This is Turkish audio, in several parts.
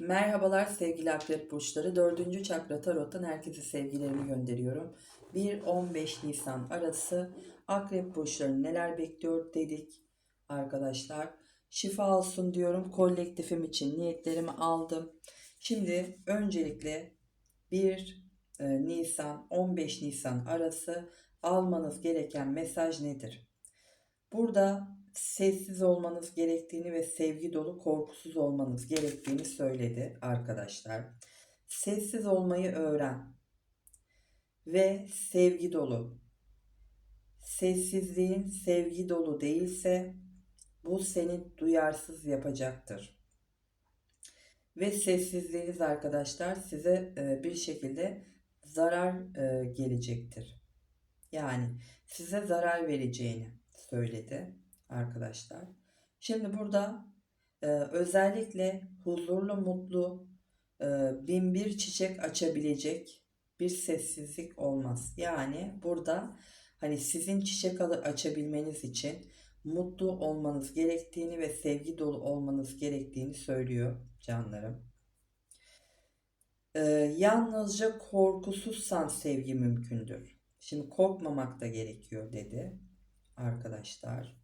Merhabalar sevgili akrep burçları. Dördüncü çakra tarottan herkese sevgilerimi gönderiyorum. 1-15 Nisan arası akrep burçları neler bekliyor dedik arkadaşlar. Şifa olsun diyorum. Kolektifim için niyetlerimi aldım. Şimdi öncelikle 1 e, Nisan 15 Nisan arası almanız gereken mesaj nedir? Burada sessiz olmanız gerektiğini ve sevgi dolu korkusuz olmanız gerektiğini söyledi arkadaşlar. Sessiz olmayı öğren ve sevgi dolu. Sessizliğin sevgi dolu değilse bu seni duyarsız yapacaktır. Ve sessizliğiniz arkadaşlar size e, bir şekilde zarar e, gelecektir. Yani size zarar vereceğini söyledi arkadaşlar. Şimdi burada e, özellikle huzurlu, mutlu, e, bin bir çiçek açabilecek bir sessizlik olmaz. Yani burada hani sizin çiçek açabilmeniz için mutlu olmanız gerektiğini ve sevgi dolu olmanız gerektiğini söylüyor canlarım. E, yalnızca korkusuzsan sevgi mümkündür. Şimdi korkmamak da gerekiyor dedi arkadaşlar.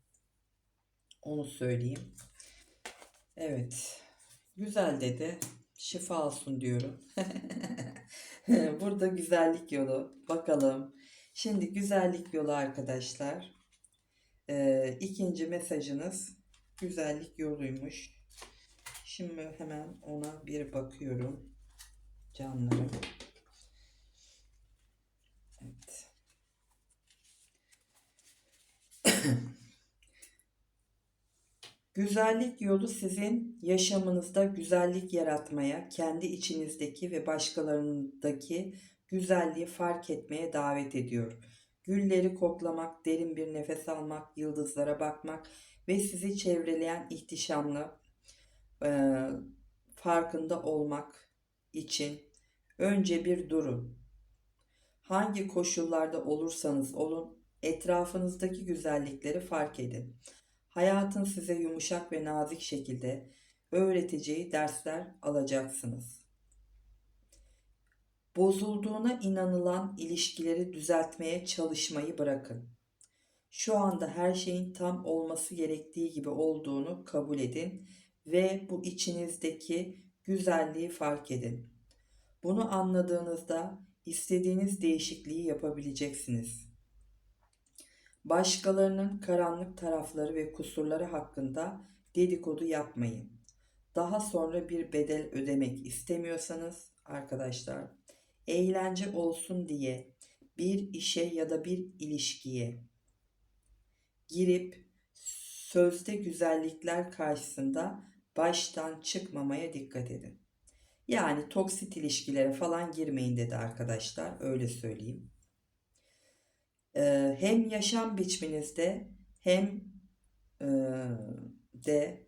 Onu söyleyeyim. Evet. Güzel dedi. Şifa olsun diyorum. Burada güzellik yolu. Bakalım. Şimdi güzellik yolu arkadaşlar. Ee, ikinci mesajınız güzellik yoluymuş. Şimdi hemen ona bir bakıyorum. Canlarım. Evet. Güzellik yolu sizin yaşamınızda güzellik yaratmaya, kendi içinizdeki ve başkalarındaki güzelliği fark etmeye davet ediyor. Gülleri koklamak, derin bir nefes almak, yıldızlara bakmak ve sizi çevreleyen ihtişamlı e, farkında olmak için önce bir durun. Hangi koşullarda olursanız olun, etrafınızdaki güzellikleri fark edin. Hayatın size yumuşak ve nazik şekilde öğreteceği dersler alacaksınız. Bozulduğuna inanılan ilişkileri düzeltmeye çalışmayı bırakın. Şu anda her şeyin tam olması gerektiği gibi olduğunu kabul edin ve bu içinizdeki güzelliği fark edin. Bunu anladığınızda istediğiniz değişikliği yapabileceksiniz. Başkalarının karanlık tarafları ve kusurları hakkında dedikodu yapmayın. Daha sonra bir bedel ödemek istemiyorsanız arkadaşlar eğlence olsun diye bir işe ya da bir ilişkiye girip sözde güzellikler karşısında baştan çıkmamaya dikkat edin. Yani toksit ilişkilere falan girmeyin dedi arkadaşlar öyle söyleyeyim. Ee, hem yaşam biçiminizde hem e, de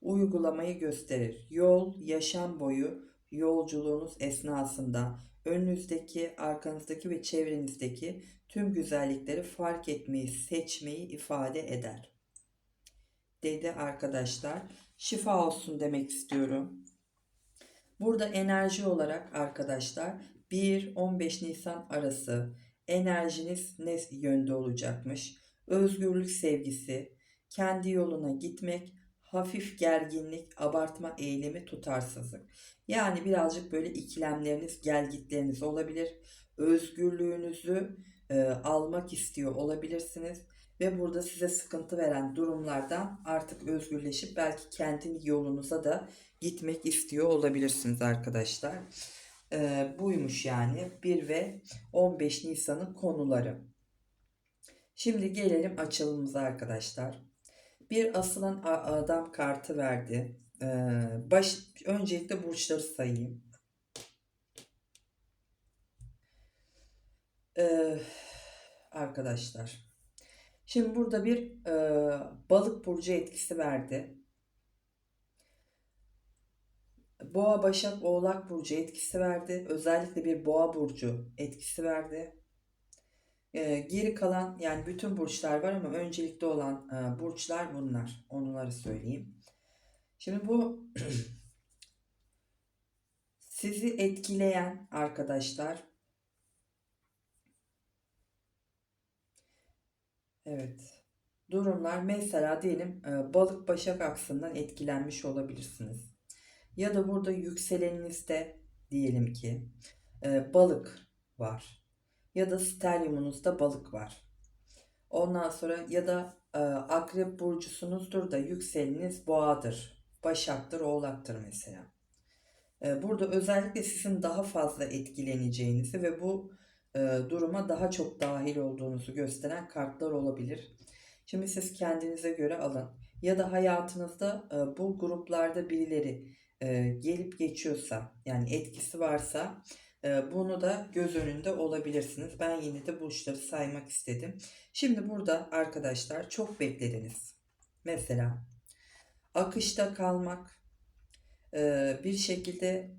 uygulamayı gösterir. Yol yaşam boyu yolculuğunuz esnasında önünüzdeki, arkanızdaki ve çevrenizdeki tüm güzellikleri fark etmeyi, seçmeyi ifade eder. Dedi arkadaşlar. Şifa olsun demek istiyorum. Burada enerji olarak arkadaşlar 1-15 Nisan arası enerjiniz ne yönde olacakmış? Özgürlük sevgisi, kendi yoluna gitmek, hafif gerginlik, abartma eğilimi, tutarsızlık. Yani birazcık böyle ikilemleriniz, gelgitleriniz olabilir. Özgürlüğünüzü e, almak istiyor olabilirsiniz ve burada size sıkıntı veren durumlardan artık özgürleşip belki kendi yolunuza da gitmek istiyor olabilirsiniz arkadaşlar. E, buymuş yani 1 ve 15 Nisan'ın konuları. Şimdi gelelim açılımımıza arkadaşlar. Bir asılan adam kartı verdi. Ee, baş, öncelikle burçları sayayım. Ee, arkadaşlar. Şimdi burada bir e, balık burcu etkisi verdi. Boğa, Başak, Oğlak burcu etkisi verdi. Özellikle bir Boğa burcu etkisi verdi. Ee, geri kalan yani bütün burçlar var ama öncelikli olan e, burçlar bunlar. Onları söyleyeyim. Şimdi bu Sizi etkileyen arkadaşlar. Evet. Durumlar mesela diyelim e, balık başak aksından etkilenmiş olabilirsiniz. Ya da burada yükseleninizde diyelim ki e, balık var. Ya da stelyumunuzda balık var. Ondan sonra ya da e, akrep burcusunuzdur da yükseleniniz boğadır. Başaktır, oğlaktır mesela. E, burada özellikle sizin daha fazla etkileneceğinizi ve bu e, duruma daha çok dahil olduğunuzu gösteren kartlar olabilir. Şimdi siz kendinize göre alın. Ya da hayatınızda e, bu gruplarda birileri e, gelip geçiyorsa yani etkisi varsa e, bunu da göz önünde olabilirsiniz. Ben yine de burçları saymak istedim. Şimdi burada arkadaşlar çok beklediniz. Mesela akışta kalmak, e, bir şekilde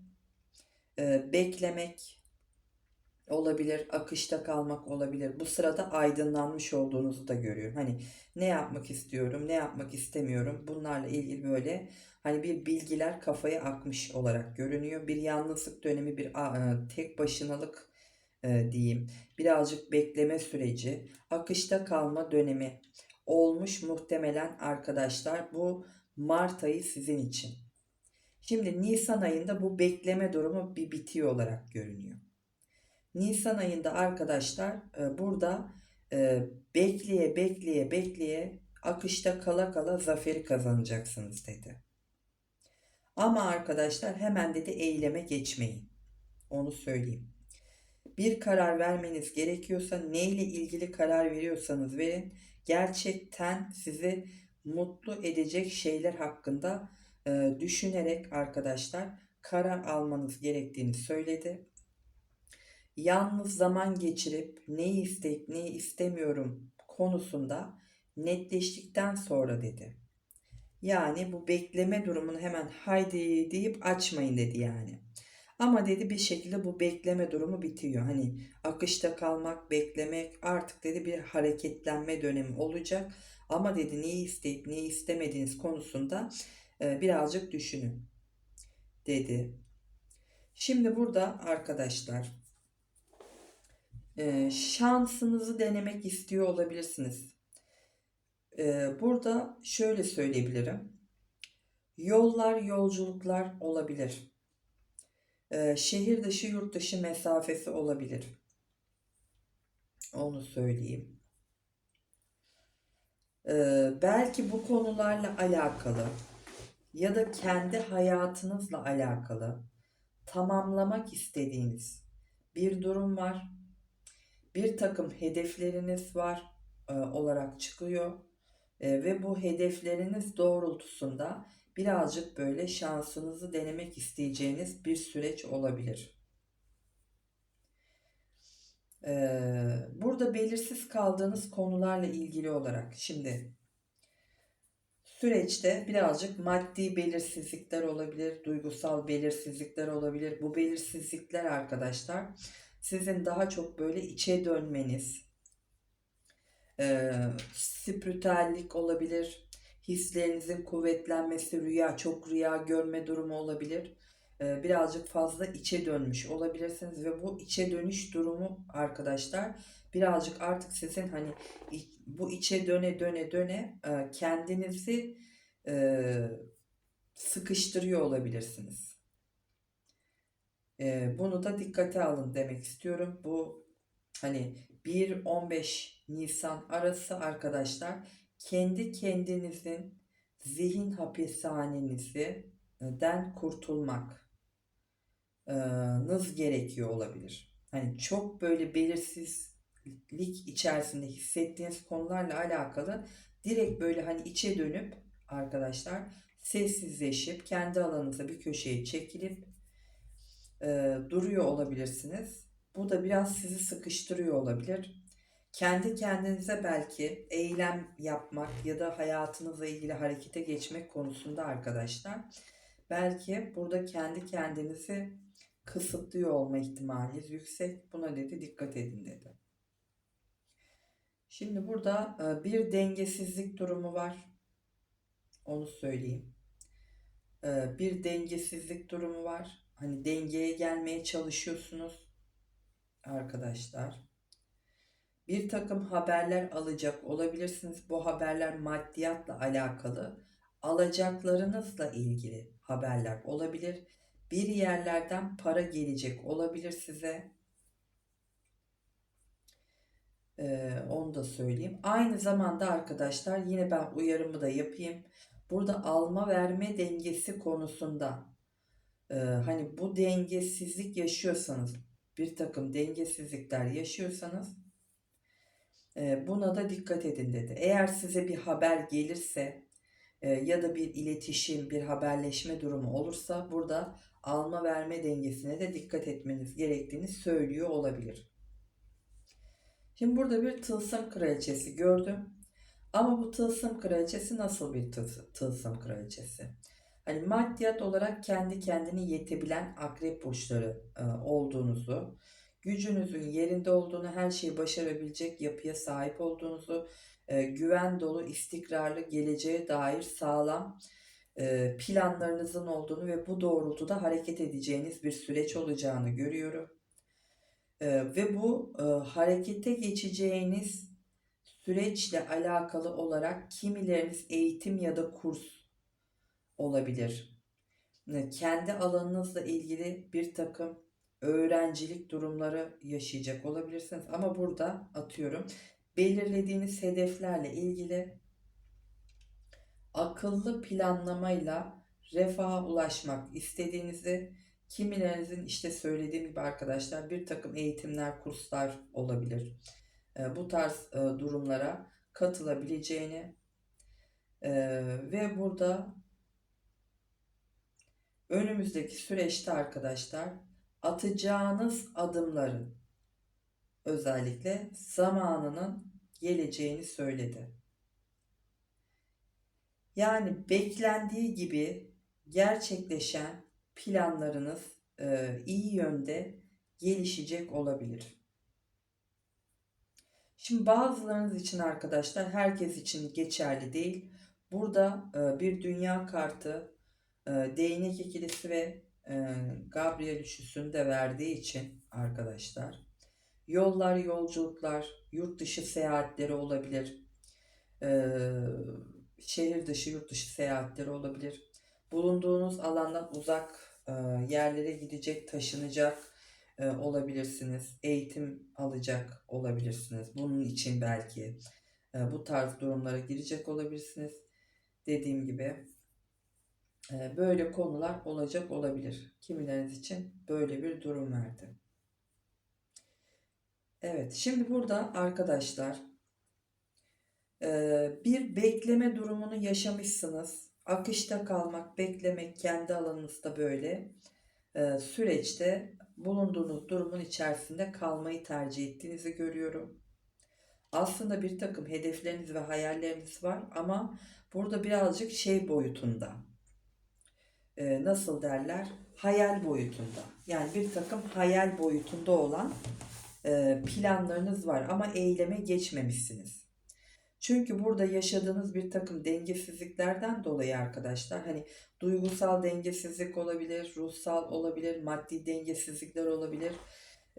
e, beklemek olabilir, akışta kalmak olabilir. Bu sırada aydınlanmış olduğunuzu da görüyorum. Hani ne yapmak istiyorum, ne yapmak istemiyorum. Bunlarla ilgili böyle hani bir bilgiler kafaya akmış olarak görünüyor. Bir yalnızlık dönemi, bir a, tek başınalık e, diyeyim. Birazcık bekleme süreci, akışta kalma dönemi olmuş muhtemelen arkadaşlar. Bu Mart ayı sizin için. Şimdi Nisan ayında bu bekleme durumu bir bitiyor olarak görünüyor. Nisan ayında arkadaşlar e, burada e, bekleye bekleye bekleye akışta kala kala zaferi kazanacaksınız dedi. Ama arkadaşlar hemen dedi eyleme geçmeyin. Onu söyleyeyim. Bir karar vermeniz gerekiyorsa neyle ilgili karar veriyorsanız verin. Gerçekten sizi mutlu edecek şeyler hakkında e, düşünerek arkadaşlar karar almanız gerektiğini söyledi. Yalnız zaman geçirip neyi isteyip neyi istemiyorum konusunda netleştikten sonra dedi. Yani bu bekleme durumunu hemen haydi deyip açmayın dedi yani. Ama dedi bir şekilde bu bekleme durumu bitiyor. Hani akışta kalmak, beklemek artık dedi bir hareketlenme dönemi olacak. Ama dedi neyi isteyip neyi istemediğiniz konusunda e, birazcık düşünün dedi. Şimdi burada arkadaşlar e, şansınızı denemek istiyor olabilirsiniz. E, burada şöyle söyleyebilirim. Yollar, yolculuklar olabilir. E, şehir dışı, yurt dışı mesafesi olabilir. Onu söyleyeyim. E, belki bu konularla alakalı ya da kendi hayatınızla alakalı tamamlamak istediğiniz bir durum var. Bir takım hedefleriniz var e, olarak çıkıyor e, ve bu hedefleriniz doğrultusunda birazcık böyle şansınızı denemek isteyeceğiniz bir süreç olabilir. E, burada belirsiz kaldığınız konularla ilgili olarak şimdi süreçte birazcık maddi belirsizlikler olabilir, duygusal belirsizlikler olabilir. Bu belirsizlikler arkadaşlar sizin daha çok böyle içe dönmeniz, e, spiritüellik olabilir, hislerinizin kuvvetlenmesi, rüya, çok rüya görme durumu olabilir. E, birazcık fazla içe dönmüş olabilirsiniz ve bu içe dönüş durumu arkadaşlar birazcık artık sizin hani bu içe döne döne döne e, kendinizi e, sıkıştırıyor olabilirsiniz. E, bunu da dikkate alın demek istiyorum. Bu hani 1-15 Nisan arası arkadaşlar kendi kendinizin zihin hapishanenizden kurtulmak nız gerekiyor olabilir. Hani çok böyle belirsiz lik içerisinde hissettiğiniz konularla alakalı direkt böyle hani içe dönüp arkadaşlar sessizleşip kendi alanınıza bir köşeye çekilip e, duruyor olabilirsiniz. Bu da biraz sizi sıkıştırıyor olabilir. Kendi kendinize belki eylem yapmak ya da hayatınızla ilgili harekete geçmek konusunda arkadaşlar belki burada kendi kendinizi kısıtlıyor olma ihtimaliniz yüksek. Buna dedi dikkat edin dedi. Şimdi burada e, bir dengesizlik durumu var. Onu söyleyeyim. E, bir dengesizlik durumu var hani dengeye gelmeye çalışıyorsunuz arkadaşlar. Bir takım haberler alacak olabilirsiniz. Bu haberler maddiyatla alakalı, alacaklarınızla ilgili haberler olabilir. Bir yerlerden para gelecek olabilir size. Ee, onu da söyleyeyim. Aynı zamanda arkadaşlar yine ben uyarımı da yapayım. Burada alma verme dengesi konusunda e, hani bu dengesizlik yaşıyorsanız bir takım dengesizlikler yaşıyorsanız e, buna da dikkat edin dedi. Eğer size bir haber gelirse e, ya da bir iletişim, bir haberleşme durumu olursa burada alma verme dengesine de dikkat etmeniz gerektiğini söylüyor olabilir. Şimdi burada bir tılsım kraliçesi gördüm. Ama bu tılsım kraliçesi nasıl bir tılsım, tılsım kraliçesi? Hani maddiyat olarak kendi kendini yetebilen akrep burçları e, olduğunuzu, gücünüzün yerinde olduğunu, her şeyi başarabilecek yapıya sahip olduğunuzu, e, güven dolu, istikrarlı, geleceğe dair sağlam e, planlarınızın olduğunu ve bu doğrultuda hareket edeceğiniz bir süreç olacağını görüyorum. E, ve bu harekete geçeceğiniz süreçle alakalı olarak kimileriniz eğitim ya da kurs olabilir. Kendi alanınızla ilgili bir takım öğrencilik durumları yaşayacak olabilirsiniz. Ama burada atıyorum belirlediğiniz hedeflerle ilgili akıllı planlamayla refaha ulaşmak istediğinizi kimilerinizin işte söylediğim gibi arkadaşlar bir takım eğitimler, kurslar olabilir. E, bu tarz e, durumlara katılabileceğini e, ve burada önümüzdeki süreçte arkadaşlar atacağınız adımların özellikle zamanının geleceğini söyledi. Yani beklendiği gibi gerçekleşen planlarınız e, iyi yönde gelişecek olabilir. Şimdi bazılarınız için arkadaşlar herkes için geçerli değil. Burada e, bir dünya kartı, e, değnek ikilisi ve e, Gabriel üçlüsünü de verdiği için arkadaşlar yollar, yolculuklar, yurt dışı seyahatleri olabilir. E, şehir dışı, yurt dışı seyahatleri olabilir. Bulunduğunuz alandan uzak e, yerlere gidecek, taşınacak e, olabilirsiniz. Eğitim alacak olabilirsiniz. Bunun için belki e, bu tarz durumlara girecek olabilirsiniz. Dediğim gibi böyle konular olacak olabilir. Kimileriniz için böyle bir durum verdi. Evet, şimdi burada arkadaşlar e, bir bekleme durumunu yaşamışsınız. Akışta kalmak, beklemek kendi alanınızda böyle e, süreçte bulunduğunuz durumun içerisinde kalmayı tercih ettiğinizi görüyorum. Aslında bir takım hedefleriniz ve hayalleriniz var ama burada birazcık şey boyutunda. Ee, nasıl derler? Hayal boyutunda. Yani bir takım hayal boyutunda olan e, planlarınız var ama eyleme geçmemişsiniz. Çünkü burada yaşadığınız bir takım dengesizliklerden dolayı arkadaşlar hani duygusal dengesizlik olabilir, ruhsal olabilir, maddi dengesizlikler olabilir.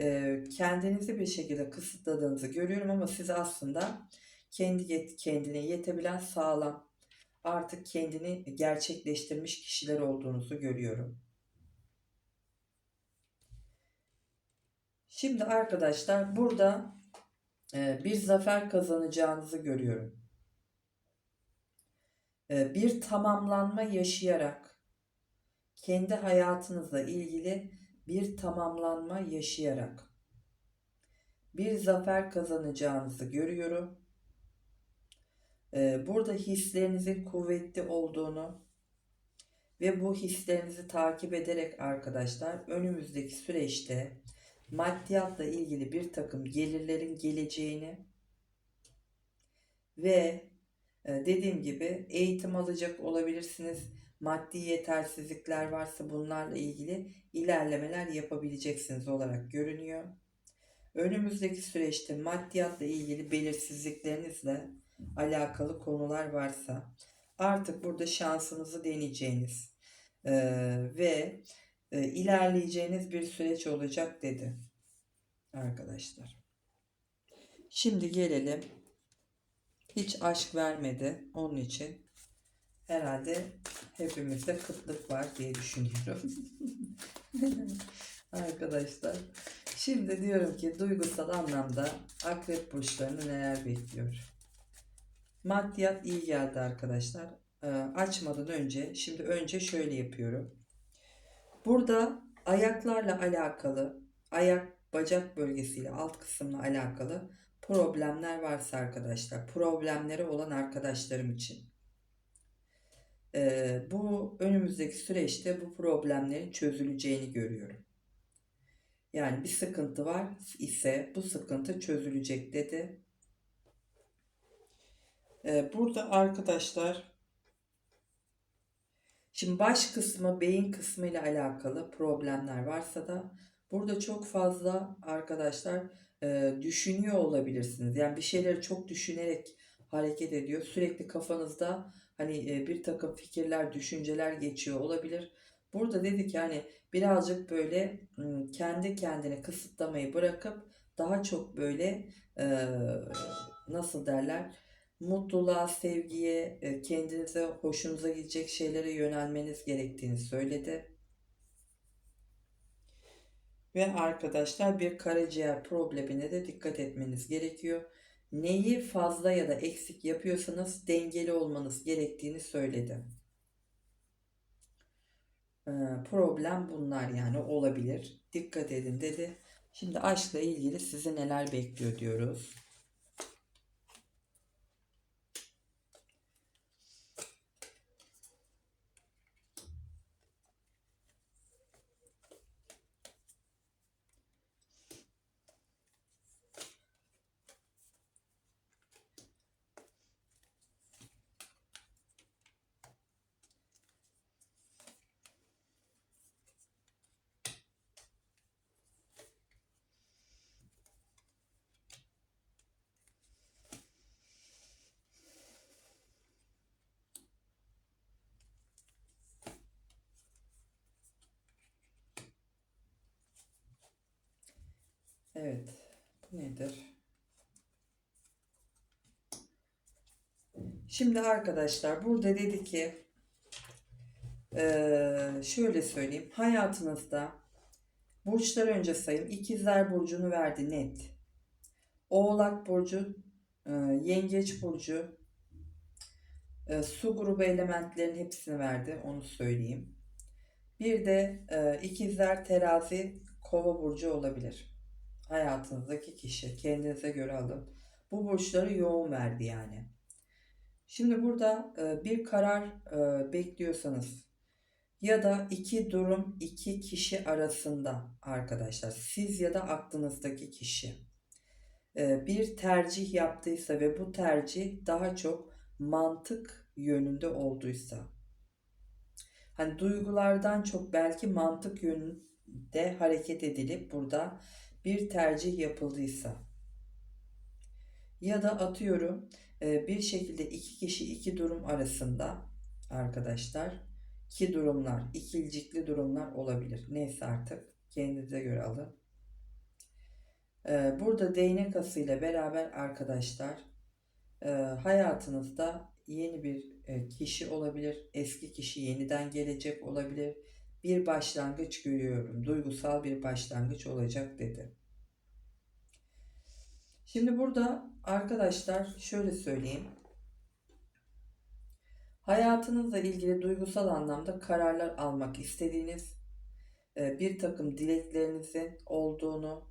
Ee, kendinizi bir şekilde kısıtladığınızı görüyorum ama siz aslında kendi yet kendine yetebilen sağlam artık kendini gerçekleştirmiş kişiler olduğunuzu görüyorum. Şimdi arkadaşlar burada e, bir zafer kazanacağınızı görüyorum. E, bir tamamlanma yaşayarak kendi hayatınızla ilgili bir tamamlanma yaşayarak bir zafer kazanacağınızı görüyorum. E, burada hislerinizin kuvvetli olduğunu ve bu hislerinizi takip ederek arkadaşlar önümüzdeki süreçte maddiyatla ilgili bir takım gelirlerin geleceğini ve e, dediğim gibi eğitim alacak olabilirsiniz. Maddi yetersizlikler varsa bunlarla ilgili ilerlemeler yapabileceksiniz olarak görünüyor. Önümüzdeki süreçte maddiyatla ilgili belirsizliklerinizle alakalı konular varsa artık burada şansınızı deneyeceğiniz e, ve e, ilerleyeceğiniz bir süreç olacak dedi arkadaşlar. Şimdi gelelim. Hiç aşk vermedi onun için. Herhalde hepimizde kıtlık var diye düşünüyorum. Arkadaşlar. Şimdi diyorum ki duygusal anlamda akrep burçlarını neler bekliyor? Maddiyat iyi geldi arkadaşlar. Ee, açmadan önce şimdi önce şöyle yapıyorum. Burada ayaklarla alakalı, ayak bacak bölgesiyle alt kısımla alakalı problemler varsa arkadaşlar, problemleri olan arkadaşlarım için. Ee, bu önümüzdeki süreçte bu problemlerin çözüleceğini görüyorum. Yani bir sıkıntı var ise bu sıkıntı çözülecek dedi. Ee, burada arkadaşlar şimdi baş kısmı beyin kısmı ile alakalı problemler varsa da burada çok fazla arkadaşlar e, düşünüyor olabilirsiniz. Yani bir şeyleri çok düşünerek hareket ediyor. Sürekli kafanızda hani e, bir takım fikirler, düşünceler geçiyor olabilir. Burada dedi ki hani birazcık böyle kendi kendini kısıtlamayı bırakıp daha çok böyle e, nasıl derler mutluluğa, sevgiye, e, kendinize hoşunuza gidecek şeylere yönelmeniz gerektiğini söyledi. Ve arkadaşlar bir karaciğer problemine de dikkat etmeniz gerekiyor. Neyi fazla ya da eksik yapıyorsanız dengeli olmanız gerektiğini söyledi. Ee, problem bunlar yani olabilir. Dikkat edin dedi. Şimdi aşkla ilgili sizi neler bekliyor diyoruz. Evet. Bu nedir? Şimdi arkadaşlar burada dedi ki eee, şöyle söyleyeyim. Hayatınızda burçlar önce sayayım. İkizler burcunu verdi net. Oğlak burcu, eee, yengeç burcu, eee, su grubu elementlerin hepsini verdi. Onu söyleyeyim. Bir de ikizler terazi kova burcu olabilir hayatınızdaki kişi. Kendinize göre alın. Bu burçları yoğun verdi yani. Şimdi burada e, bir karar e, bekliyorsanız ya da iki durum iki kişi arasında arkadaşlar siz ya da aklınızdaki kişi e, bir tercih yaptıysa ve bu tercih daha çok mantık yönünde olduysa hani duygulardan çok belki mantık yönünde hareket edilip burada bir tercih yapıldıysa ya da atıyorum e, bir şekilde iki kişi iki durum arasında arkadaşlar iki durumlar, ikilcikli durumlar olabilir. Neyse artık kendinize göre alın. E, burada değnek asıyla beraber arkadaşlar e, hayatınızda yeni bir kişi olabilir. Eski kişi yeniden gelecek olabilir bir başlangıç görüyorum. Duygusal bir başlangıç olacak dedi. Şimdi burada arkadaşlar şöyle söyleyeyim. Hayatınızla ilgili duygusal anlamda kararlar almak istediğiniz e, bir takım dileklerinizin olduğunu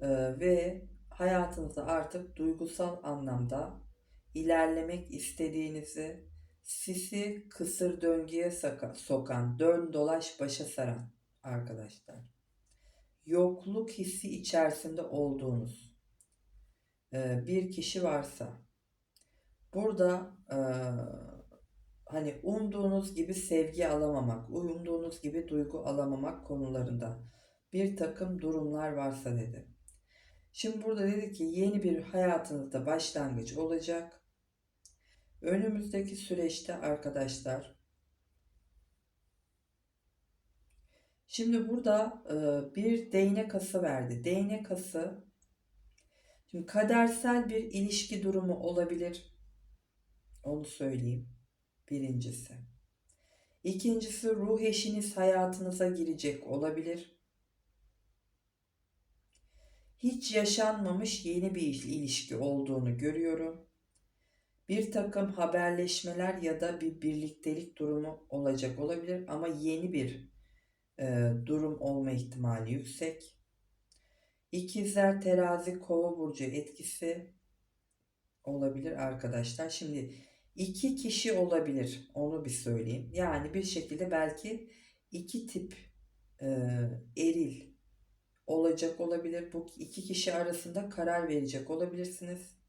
e, ve hayatınızda artık duygusal anlamda ilerlemek istediğinizi sizi kısır döngüye sokan, dön dolaş başa saran arkadaşlar. Yokluk hissi içerisinde olduğunuz e, bir kişi varsa burada e, hani umduğunuz gibi sevgi alamamak, umduğunuz gibi duygu alamamak konularında bir takım durumlar varsa dedi. Şimdi burada dedi ki yeni bir hayatınızda başlangıç olacak Önümüzdeki süreçte arkadaşlar Şimdi burada e, bir değnek ası verdi. Değnek ası şimdi kadersel bir ilişki durumu olabilir. Onu söyleyeyim. Birincisi. İkincisi ruh eşiniz hayatınıza girecek olabilir. Hiç yaşanmamış yeni bir ilişki olduğunu görüyorum. Bir takım haberleşmeler ya da bir birliktelik durumu olacak olabilir ama yeni bir e, durum olma ihtimali yüksek. İkizler terazi kova burcu etkisi olabilir arkadaşlar. Şimdi iki kişi olabilir onu bir söyleyeyim. Yani bir şekilde belki iki tip e, eril olacak olabilir. Bu iki kişi arasında karar verecek olabilirsiniz.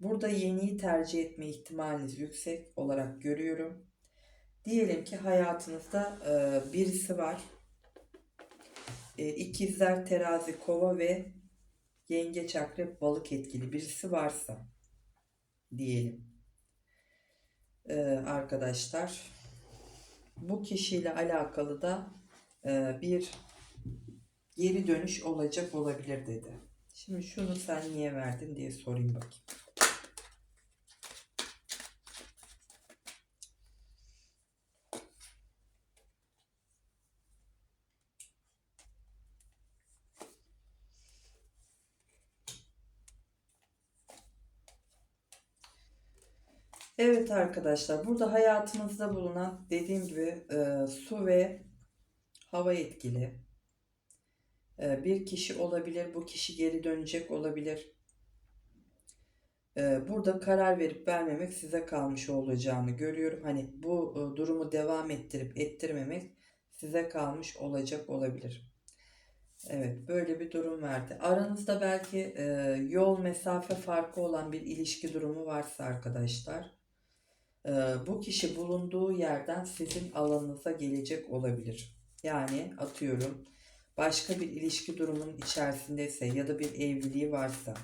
Burada yeniyi tercih etme ihtimaliniz yüksek olarak görüyorum. Diyelim ki hayatınızda e, birisi var. E, ikizler, terazi, kova ve yengeç, akrep, balık etkili birisi varsa diyelim. E, arkadaşlar bu kişiyle alakalı da e, bir geri dönüş olacak olabilir dedi. Şimdi şunu sen niye verdin diye sorayım bakayım. Evet arkadaşlar burada hayatınızda bulunan dediğim gibi e, su ve hava etkili e, bir kişi olabilir. Bu kişi geri dönecek olabilir. E, burada karar verip vermemek size kalmış olacağını görüyorum. Hani bu e, durumu devam ettirip ettirmemek size kalmış olacak olabilir. Evet böyle bir durum verdi. Aranızda belki e, yol mesafe farkı olan bir ilişki durumu varsa arkadaşlar bu kişi bulunduğu yerden sizin alanınıza gelecek olabilir. Yani atıyorum başka bir ilişki durumunun içerisindeyse ya da bir evliliği varsa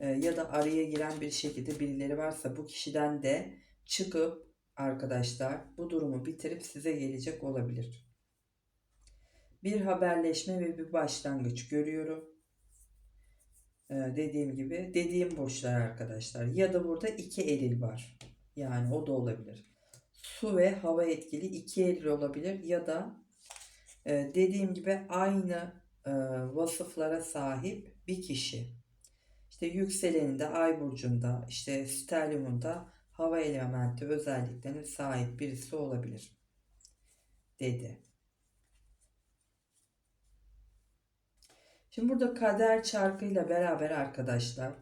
e, ya da araya giren bir şekilde birileri varsa bu kişiden de çıkıp arkadaşlar bu durumu bitirip size gelecek olabilir. Bir haberleşme ve bir başlangıç görüyorum. Ee, dediğim gibi dediğim burçlar arkadaşlar. Ya da burada iki eril var. Yani o da olabilir. Su ve hava etkili iki eril olabilir ya da e, dediğim gibi aynı e, vasıflara sahip bir kişi. İşte yükseleninde, ay burcunda, işte sterliumunda hava elementi özelliklerine sahip birisi olabilir. Dedi. Şimdi burada kader çarkıyla beraber arkadaşlar.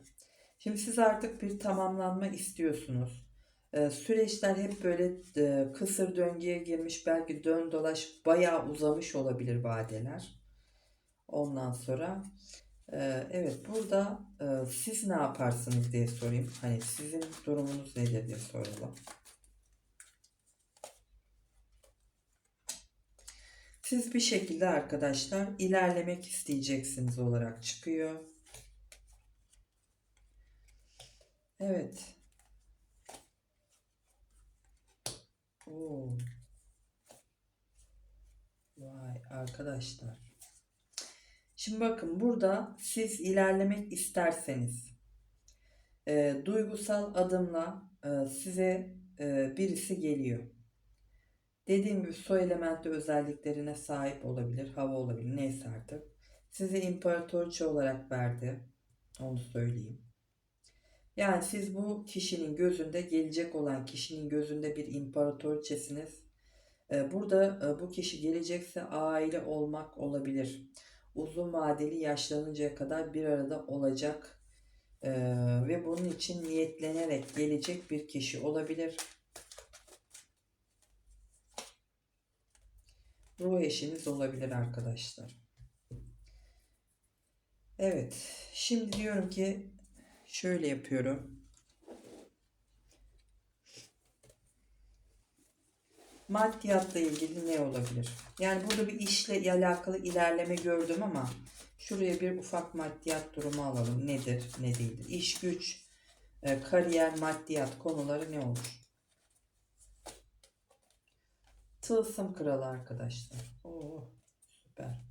Şimdi siz artık bir tamamlanma istiyorsunuz. Ee, süreçler hep böyle e, kısır döngüye girmiş belki dön dolaş bayağı uzamış olabilir vadeler. Ondan sonra e, evet burada e, siz ne yaparsınız diye sorayım. Hani sizin durumunuz nedir diye soralım. Siz bir şekilde arkadaşlar ilerlemek isteyeceksiniz olarak çıkıyor. Evet. Oo. Vay arkadaşlar. Şimdi bakın burada siz ilerlemek isterseniz e, duygusal adımla e, size e, birisi geliyor. Dediğim gibi su elementi özelliklerine sahip olabilir, hava olabilir, neyse artık. Size imparatorça olarak verdi. Onu söyleyeyim. Yani siz bu kişinin gözünde, gelecek olan kişinin gözünde bir imparatorçesiniz. Ee, burada e, bu kişi gelecekse aile olmak olabilir. Uzun vadeli yaşlanıncaya kadar bir arada olacak ee, ve bunun için niyetlenerek gelecek bir kişi olabilir. ruh eşiniz olabilir arkadaşlar. Evet. Şimdi diyorum ki şöyle yapıyorum. Maddiyatla ilgili ne olabilir? Yani burada bir işle alakalı ilerleme gördüm ama şuraya bir ufak maddiyat durumu alalım. Nedir, ne değildir? İş, güç, e, kariyer, maddiyat konuları ne olur? Tılsım kralı arkadaşlar. Oo, süper.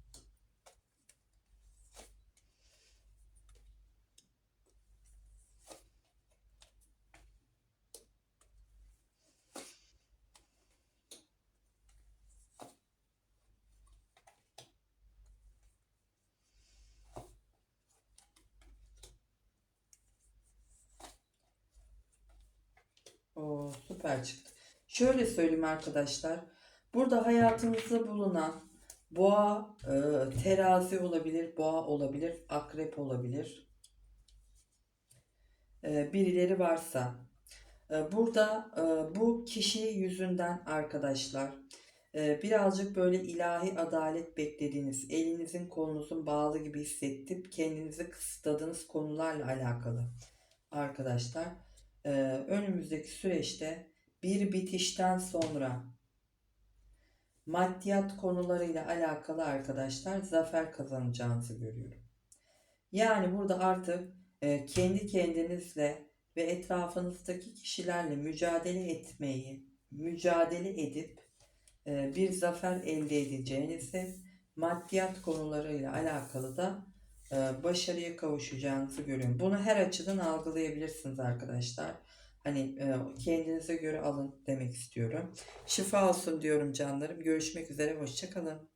Oo, süper çıktı. Şöyle söyleyeyim arkadaşlar. Burada hayatınızda bulunan boğa, e, terazi olabilir, boğa olabilir, akrep olabilir. E, birileri varsa. E, burada e, bu kişi yüzünden arkadaşlar e, birazcık böyle ilahi adalet beklediğiniz, elinizin kolunuzun bağlı gibi hissettip kendinizi kısıtladığınız konularla alakalı arkadaşlar. E, önümüzdeki süreçte bir bitişten sonra maddiyat konularıyla alakalı arkadaşlar zafer kazanacağınızı görüyorum. Yani burada artık e, kendi kendinizle ve etrafınızdaki kişilerle mücadele etmeyi, mücadele edip e, bir zafer elde edeceğinizi, maddiyat konularıyla alakalı da e, başarıya kavuşacağınızı görüyorum. Bunu her açıdan algılayabilirsiniz arkadaşlar. Hani e, kendinize göre alın demek istiyorum. Şifa olsun diyorum canlarım. Görüşmek üzere. Hoşçakalın.